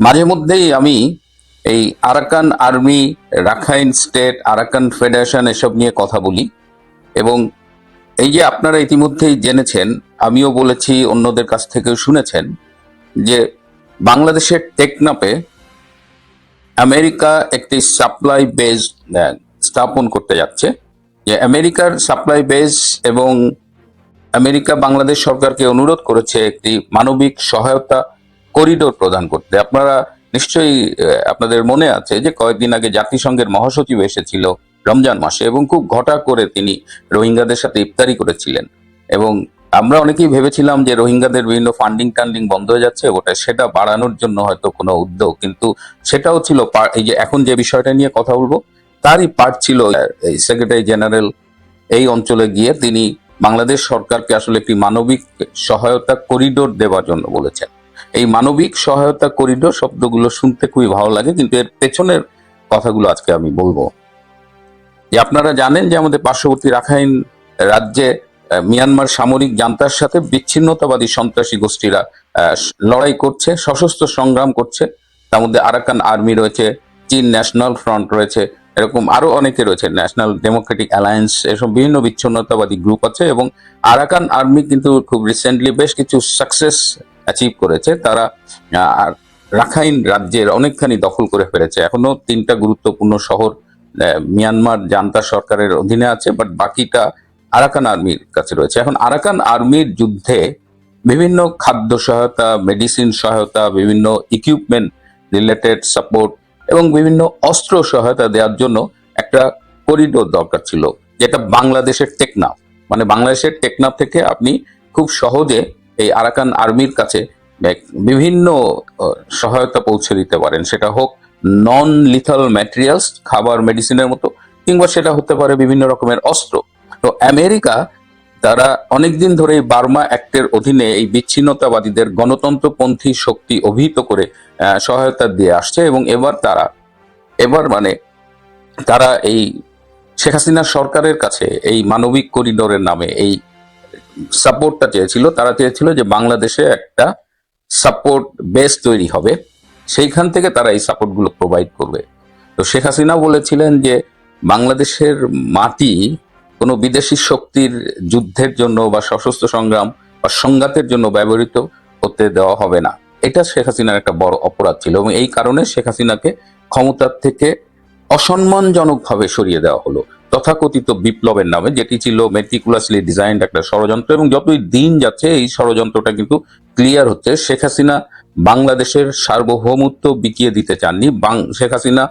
মাঝে মধ্যেই আমি এই Arakan army, Rakhine state, Arakan federation এসব নিয়ে কথা বলি। এবং এই যে আপনারা ইতিমধ্যেই জেনেছেন, আমিও বলেছি, অন্যদের কাছ থেকেও শুনেছেন, যে বাংলাদেশের টেকনাপে আমেরিকা একটি সাপ্লাই বেজ স্থাপন করতে যাচ্ছে। যে আমেরিকার সাপ্লাই বেজ এবং আমেরিকা বাংলাদেশ সরকারকে অনুরোধ করেছে একটি মানবিক সহায়তা করিডোর প্রদান করতে। আপনারা নিশ্চয়ই আপনাদের মনে আছে যে কয়েকদিন আগে জাতিসংঘের মহাসচিব এসেছিল রমজান মাসে এবং খুব ঘটা করে তিনি রোহিঙ্গাদের সাথে ইফতারি করেছিলেন। এবং আমরা অনেকেই ভেবেছিলাম যে রোহিঙ্গাদের বিভিন্ন ফান্ডিং টান্ডিং বন্ধ হয়ে যাচ্ছে, ওটা সেটা বাড়ানোর জন্য হয়তো কোনো উদ্যোগ, কিন্তু সেটাও ছিল এই যে এখন যে বিষয়টা নিয়ে কথা বলব, তারই পার্ট ছিল সেক্রেটারি জেনারেল এই অঞ্চলে গিয়ে তিনি বাংলাদেশ সরকারকে আসলে একটি মানবিক সহায়তা করিডোর দেওয়ার জন্য বলেছেন। এই মানবিক সহায়তা করিডোর শব্দগুলো শুনতে খুবই ভালো লাগে, কিন্তু এর পেছনের কথাগুলো আজকে আমি বলব। যে আপনারা জানেন যে আমাদের পার্শ্ববর্তী রাখাইন রাজ্যে মিয়ানমার সামরিক জান্তার সাথে বিচ্ছিন্নতাবাদী সন্ত্রাসী গোষ্ঠীরা লড়াই করছে, সশস্ত্র সংগ্রাম করছে। তার মধ্যে আরাকান আর্মি রয়েছে, চীন ন্যাশনাল ফ্রন্ট রয়েছে, এরকম আরও অনেকে রয়েছে, ন্যাশনাল ডেমোক্রেটিক অ্যালায়েন্স এসব বিভিন্ন বিচ্ছিন্নতাবাদী গ্রুপ আছে এবং আরাকান আর্মি কিন্তু খুব রিসেন্টলি বেশ কিছু সাকসেস অ্যাচিভ করেছে, তারা রাখাইন রাজ্যের অনেকখানি দখল করে ফেলেছে। এখনও তিনটা গুরুত্বপূর্ণ শহর মিয়ানমার জান্তা সরকারের অধীনে আছে বাট বাকিটা আরাকান আর্মির কাছে রয়েছে। এখন আরাকান আর্মির যুদ্ধে বিভিন্ন খাদ্য সহায়তা মেডিসিন সহায়তা, বিভিন্ন ইকুইপমেন্ট রিলেটেড সাপোর্ট এবং বিভিন্ন অস্ত্র সহায়তা দেওয়ার জন্য একটা করিডোর দরকার ছিল, যেটা বাংলাদেশের টেকনাফ। মানে বাংলাদেশের টেকনাফ থেকে আপনি খুব সহজে এই আরাকান আর্মির কাছে বিভিন্ন সহায়তা পৌঁছে দিতে পারেন। সেটা হোক নন লিথাল ম্যাটেরিয়ালস খাবার মেডিসিনের মতো, কিংবা সেটা হতে পারে বিভিন্ন রকমের অস্ত্র। তো আমেরিকা তারা অনেকদিন ধরে এই বার্মা অ্যাক্টের অধীনে এই বিচ্ছিন্নতাবাদীদের গণতন্ত্রপন্থী শক্তি অভিহিত করে সহায়তা দিয়ে আসছে এবং এবার তারা, এবার মানে তারা এই শেখ হাসিনা সরকারের কাছে এই মানবিক করিডোরের নামে এই সাপোর্টটা চেয়েছিল, তারা চেয়েছিল যে বাংলাদেশে একটা সাপোর্ট বেস তৈরি হবে, সেইখান থেকে তারা এই সাপোর্টগুলো প্রোভাইড করবে। তো শেখ হাসিনা বলেছিলেন যে বাংলাদেশের মাটি কোনো বিদেশি শক্তির যুদ্ধের জন্য বা সশস্ত্র সংগ্রাম বা সংঘাতের জন্য ব্যবহৃত হতে দেওয়া হবে না। এটা শেখ হাসিনার একটা বড় অপরাধ ছিল এবং এই কারণে শেখ হাসিনাকে ক্ষমতার থেকে অসম্মানজনকভাবে সরিয়ে দেওয়া হলো। তথাকথিত বিপ্লবের নামে, যেটি ছিল মেটিকুলাসলি ডিজাইন্ড একটা ষড়যন্ত্র এবং যতই দিন যাচ্ছে, এই ষড়যন্ত্রটা কিন্তু ক্লিয়ার হচ্ছে। শেখ হাসিনা বাংলাদেশের সার্বভৌমত্ব বিকিয়ে দিতে চাননি শেখ হাসিনা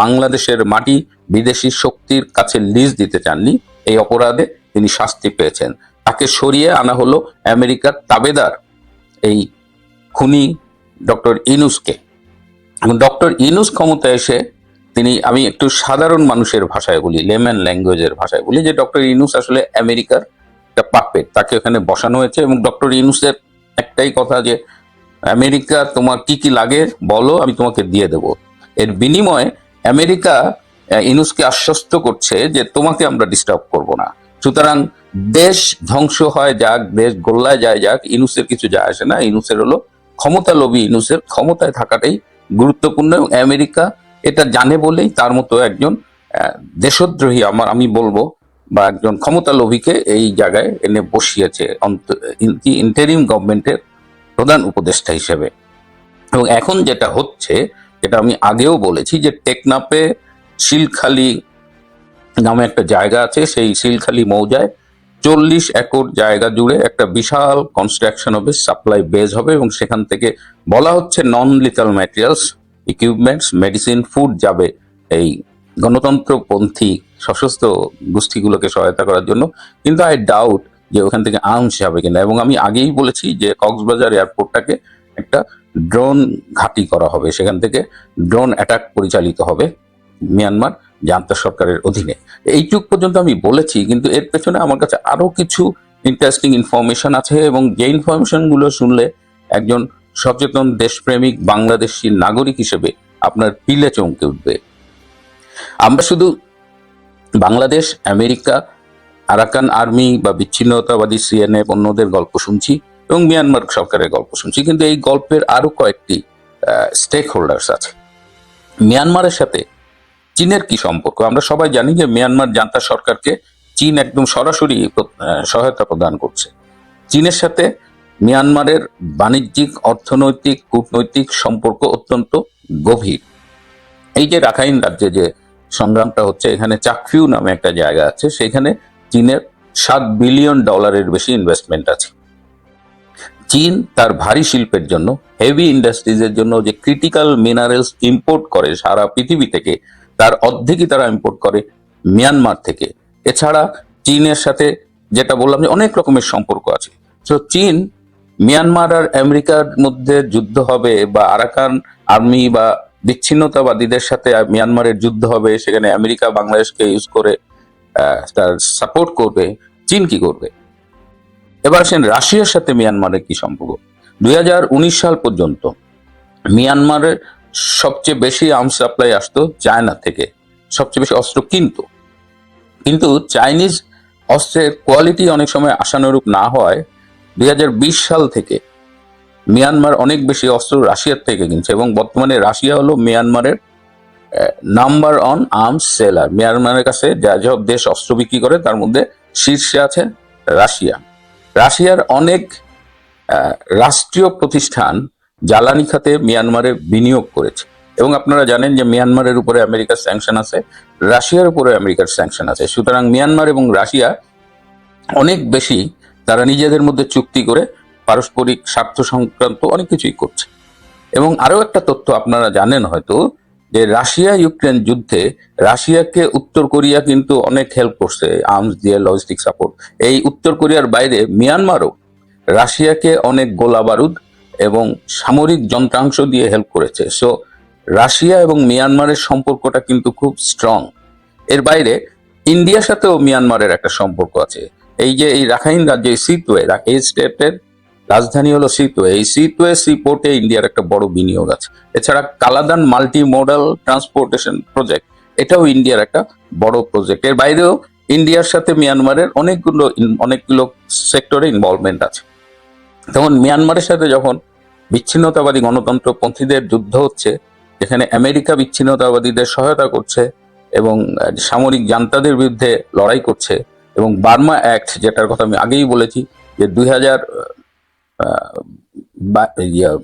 বাংলাদেশের মাটি বিদেশি শক্তির কাছে লিজ দিতে চাননি, এই অপরাধে তিনি শাস্তি পেয়েছেন। তাকে সরিয়ে আনা হলো আমেরিকার তাবেদার এই খুনি ডক্টর ইনুসকে। এবং ডক্টর ইনুস ক্ষমতায় এসে তিনি, আমি একটু সাধারণ মানুষের ভাষায় বলি লেম্যান ল্যাঙ্গুয়েজের ভাষায় বলি, যে ডক্টর ইনুস আসলে আমেরিকার একটা পাপেট তাকে ওখানে বসানো হয়েছে এবং ডক্টর ইনুসের একটাই কথা যে, আমেরিকা তোমার কি কি লাগে বলো, আমি তোমাকে দিয়ে দেব। এর বিনিময়ে আমেরিকা ইনুসকে আশ্বস্ত করছে যে তোমাকে আমরা ডিস্টার্ব করব না। সুতরাং দেশ ধ্বংস হয় যাক, দেশ গোল্লায় যায় যাক, ইনুসের কিছু যায় আসে না। ইনুসের হলো ক্ষমতা লোভী ইনুসের ক্ষমতায় থাকাটাই গুরুত্বপূর্ণ এবং আমেরিকা এটা জানে বলেই তার মতো একজন দেশদ্রোহী আমার, আমি বলব, বা একজন ক্ষমতা লোভীকে এই জায়গায় এনে বসিয়েছে ইন্টারিম গভর্নমেন্টের প্রধান উপদেষ্টা হিসেবে। এবং এখন যেটা হচ্ছে, যেটা আমি আগেও বলেছি যে টেকনাপে শিলখালি নামে একটা জায়গা আছে, সেই শিলখালি মৌজায় চল্লিশ একর জায়গা জুড়ে একটা বিশাল কনস্ট্রাকশন হবে সাপ্লাই বেজ হবে এবং সেখান থেকে বলা হচ্ছে non lethal materials equipments medicine food যাবে এই গণতন্ত্রপন্থী সশস্ত্র গোষ্ঠীগুলোকে সহায়তা করার জন্য। কিন্তু আই ডাউট যে ওখান থেকে আর্মস যাবে কিনা। এবং আমি আগেই বলেছি যে কক্সবাজার এয়ারপোর্টটাকে একটা ড্রোন ঘাঁটি করা হবে। সেখান থেকে ড্রোন অ্যাটাক পরিচালিত হবে মিয়ানমার জান্তা সরকারের অধীনে। এইটুক পর্যন্ত আমি বলেছি, কিন্তু এর পেছনে আমার কাছে আরও কিছু ইন্টারেস্টিং ইনফরমেশন আছে এবং যে ইনফরমেশনগুলো শুনলে একজন সচেতন দেশপ্রেমিক বাংলাদেশি নাগরিক হিসেবে আপনার পিলে চমকে উঠবে। আমরা শুধু বাংলাদেশ, আমেরিকা, আরাকান আর্মি বা বিচ্ছিন্নতাবাদী সিএনএফ অন্যদের গল্প শুনছি এবং মিয়ানমার সরকারের গল্প শুনছি, কিন্তু এই গল্পের আরও কয়েকটি স্টেক হোল্ডার্স আছে। মিয়ানমারের সাথে চীনের কি সম্পর্ক? আমরা সবাই জানি যে মিয়ানমার জান্তা সরকারকে চীন একদম সরাসরি সহায়তা প্রদান করছে। চীনের সাথে মিয়ানমারের বাণিজ্যিক, অর্থনৈতিক, কূটনৈতিক সম্পর্ক অত্যন্ত গভীর। এই যে রাখাইন রাজ্যে যে সংগ্রামটা হচ্ছে, এখানে চাকফিউ নামে একটা জায়গা আছে, সেখানে চীনের সাত বিলিয়ন ডলারের বেশি ইনভেস্টমেন্ট আছে। চীন তার ভারী শিল্পের জন্য হেভি ইন্ডাস্ট্রিজের জন্য যে ক্রিটিক্যাল মিনারেলস ইম্পোর্ট করে সারা পৃথিবী থেকে, তার অর্ধেকই তারা ইম্পোর্ট করে মিয়ানমার থেকে। এছাড়া চীনের সাথে যেটা বললাম যে অনেক রকমের সম্পর্ক আছে। তো চীন মিয়ানমার আর আমেরিকার মধ্যে যুদ্ধ হবে বা আরাকান আর্মি বা বিচ্ছিন্নতাবাদীদের সাথে মিয়ানমারের যুদ্ধ হবে, সেখানে আমেরিকা বাংলাদেশকে ইউজ করে তার সাপোর্ট করবে, চীন কি করবে? এবার আসেন রাশিয়ার সাথে মিয়ানমারের কি সম্পর্ক? দুই হাজার উনিশ সাল পর্যন্ত মিয়ানমারের সবচেয়ে বেশি আর্মস সাপ্লাই আসতো চায়না থেকে, সবচেয়ে বেশি অস্ত্র কিনতো। কিন্তু চাইনিজ অস্ত্রের কোয়ালিটি অনেক সময় আশানুরূপ না হয় দুই হাজার বিশ সাল থেকে মিয়ানমার অনেক বেশি অস্ত্র রাশিয়ার থেকে কিনছে এবং বর্তমানে রাশিয়া হলো মিয়ানমারের নাম্বার অন আর্মস সেলার মিয়ানমারের কাছে যা সব দেশ অস্ত্র বিক্রি করে, তার মধ্যে শীর্ষে আছে রাশিয়া। রাশিয়ার অনেক রাষ্ট্রীয় প্রতিষ্ঠান জ্বালানি খাতে মিয়ানমারে বিনিয়োগ করেছে। এবং আপনারা জানেন যে মিয়ানমারের উপরে আমেরিকার স্যাংশন আছে, রাশিয়ার উপরে আমেরিকার স্যাংশন আছে। সুতরাং মিয়ানমার এবং রাশিয়া অনেক বেশি তারা নিজেদের মধ্যে চুক্তি করে পারস্পরিক স্বার্থ সংক্রান্ত অনেক কিছুই করছে। এবং আরও একটা তথ্য আপনারা জানেন হয়তো, যে রাশিয়া ইউক্রেন যুদ্ধে রাশিয়াকে উত্তর কোরিয়া কিন্তু অনেক হেল্প করছে আর্মস দিয়ে লজিস্টিক সাপোর্ট এই উত্তর কোরিয়ার বাইরে মিয়ানমারও রাশিয়াকে অনেক গোলা বারুদ এবং সামরিক যন্ত্রাংশ দিয়ে হেল্প করেছে। সো রাশিয়া এবং মিয়ানমারের সম্পর্কটা কিন্তু খুব স্ট্রং এর বাইরে ইন্ডিয়ার সাথেও মিয়ানমারের একটা সম্পর্ক আছে। এই যে এই রাখাইন রাজ্যে সিটওয়ে এই স্টেটের রাজধানী হলো সিটওয়ে এই সিটওয়ে সি পোর্টে ইন্ডিয়ার একটা বড় বিনিয়োগ আছে। এছাড়া Kaladan multi modal transportation project এটাও ইন্ডিয়ার একটা বড় প্রজেক্ট এর বাইরেও ইন্ডিয়ার সাথে মিয়ানমারের অনেকগুলো অনেকগুলো সেক্টরে ইনভলভমেন্ট আছে। তখন মিয়ানমারের সাথে যখন বিচ্ছিন্নতাবাদী গণতন্ত্রপন্থীদের যুদ্ধ হচ্ছে যেখানে আমেরিকা বিচ্ছিন্নতাবাদীদের সহায়তা করছে এবং সামরিক জান্তাদের বিরুদ্ধে লড়াই করছে এবং বার্মা অ্যাক্ট, যেটার কথা আমি আগেই বলেছি, যে দুই হাজার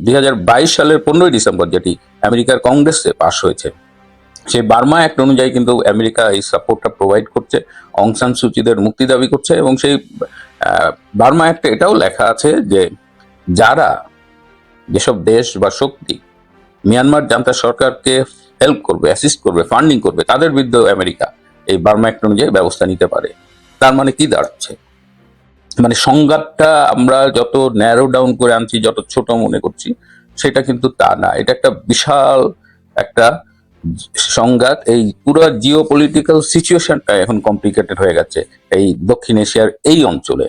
দুই হাজার বাইশ সালের পনেরোই ডিসেম্বর, যেটি আমেরিকার কংগ্রেসে পাশ হয়েছে, সেই বার্মা অ্যাক্ট অনুযায়ী কিন্তু আমেরিকা এই সাপোর্টটা প্রোভাইড করছে অংসান সুচিদের মুক্তি দাবি করছে এবং সেই বার্মা অ্যাক্টে এটাও লেখা আছে যে যারা যেসব দেশ বা শক্তি মিয়ানমার জান্তা সরকারকে হেল্প করবে অ্যাসিস্ট করবে ফান্ডিং করবে, তাদের বিরুদ্ধে আমেরিকা এই বার্মা অ্যাক্ট অনুযায়ী ব্যবস্থা নিতে পারে। তার মানে কি দাঁড়াচ্ছে? মানে সংঘাতটা আমরা যত ন্যারো ডাউন করে আনছি, যত ছোট মনে করছি, সেটা কিন্তু তা না। এটা একটা বিশাল একটা সংঘাত। এই পুরো জিও পলিটিক্যাল সিচুয়েশনটা এখন কমপ্লিকেটেড হয়ে গেছে। এই দক্ষিণ এশিয়ার এই অঞ্চলে।